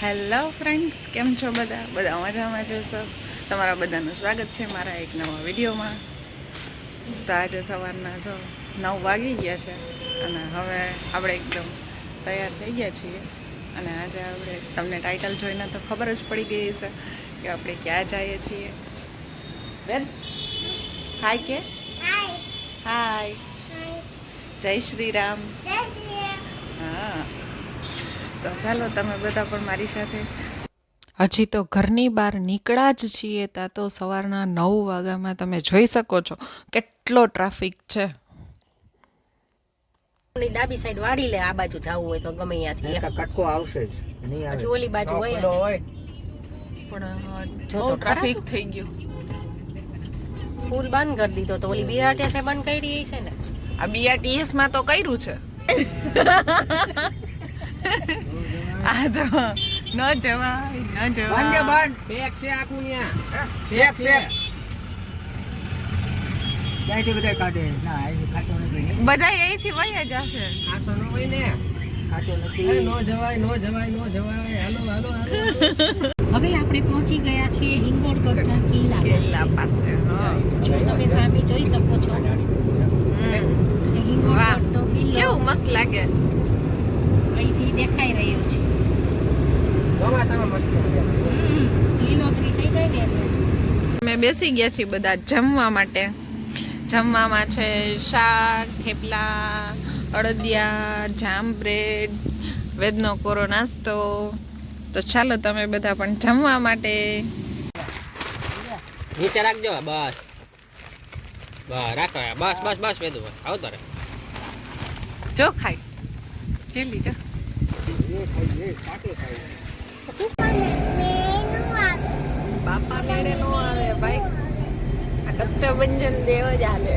Hello friends કેમ છો બધા? બધા મજામાં જશો તમારા બધાનું સ્વાગત છે મારા એક નવા વિડીયોમાં. તો આજે સવારના જો નવ વાગી ગયા છે અને હવે આપણે એકદમ તૈયાર થઈ ગયા છીએ. અને આજે આપણે તમને ટાઇટલ જોઈને તો ખબર જ પડી ગઈ છે કે આપણે ક્યાં જઈએ છીએ. બેન? હાય કે? હાય જય શ્રી રામ. હા તો ચાલો તમે બધા પણ મારી સાથે. હજી તો ઘરની બહાર નીકળ્યા જ છીએ ત્યાં તો સવારના નવ વાગ્યામાં તમે જોઈ શકો છો કેટલો ટ્રાફિક છે. ઓલી ડાબી સાઈડ વાળી લે આ બાજુ જવું હોય તો ગમે ત્યાંથી. કટકો આવશે જ નહીં આવે. ઓલી બાજુ હોય હોય. પણ જો તો ટ્રાફિક થઈ ગયું. પુલ બંધ કરી દીધો તો ઓલી બીઆરટીએસ બંધ કરી છે ને? આ બીઆરટીએસમાં તો કર્યું છે. આ જો ન જવાય ન જવાય. બેગ છે આખું ન્યા બેગ ત્યાંથી બધા કાઢે. ના અહીં ખાતો નથી. બધા અહીંથી વહી જશે ખાતો ન હોય ને. ખાતો નથી. નો જવાય નો જવાય નો જવાય. હાલો હવે આપણે પહોંચી ગયા છીએ હિંગોળગઢના કિલ્લા કિલ્લા પાસે હા. જો તમે સામે જોઈ શકો છો. હિંગોળ હિંગોળગઢનો કિલ્લો. કેવું મસ્ત લાગે. દેખાઈ રહ્યો છે. લીલોતરી થઈ જાય ને એટલે. અમે બેસી ગયા છીએ બધા જમવા માટે. જમવામાં છે શાક થેપલા અડદિયા જામ બ્રેડ વેદનો કોરો નાસ્તો. તો ચાલો તમે બધા પણ જમવા માટે. નીચે રાખજો બસ. બસ રાખો બસ બસ બસ વેદુ આવતો રે જો ખાઈ. ચેલી જો. બાપા મેળે નો આવે ભાઈ આ કષ્ટભંજન દેવ જ આવે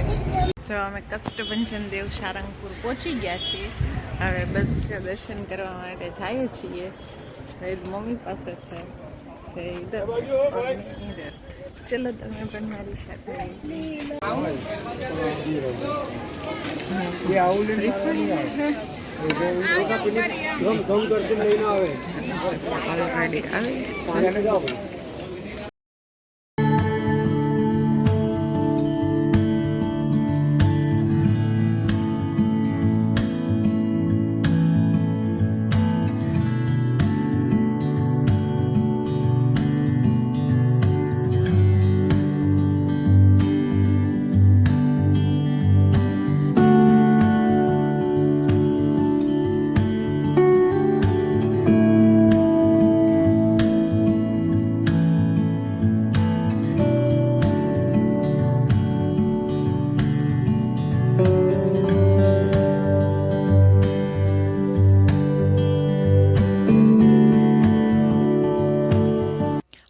જો અમે કષ્ટભંજન દેવ સારંગપુર પહોંચી ગયા છીએ હવે બસ દર્શન કરવા માટે જઈએ છીએ મમ્મી પાસે છે જય ઇધર ઇધર ચલો તમે પણ મારી સાથે શ્રીફળ ઓલરેડી આવે. ગયા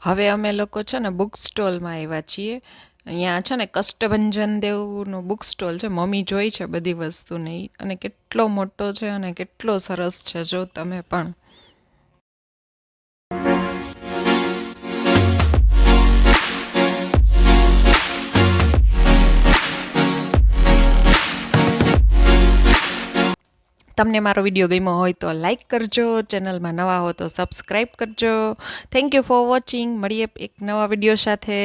હવે અમે લોકો છે ને બુક સ્ટોલમાં આવ્યા છીએ. અહીંયા છે ને કષ્ટભંજન દેવનો બુક સ્ટોલ છે. મમ્મી જોઈ છે બધી વસ્તુને. અને કેટલો મોટો છે અને કેટલો સરસ છે જો તમે પણ તમને મારો વીડિયો ગમ્યો હોય તો લાઈક કરજો, ચેનલમાં નવા હો તો સબસ્ક્રાઈબ કરજો. થેન્ક યુ ફોર વોચિંગ મળીએ એક નવા વીડિયો સાથે.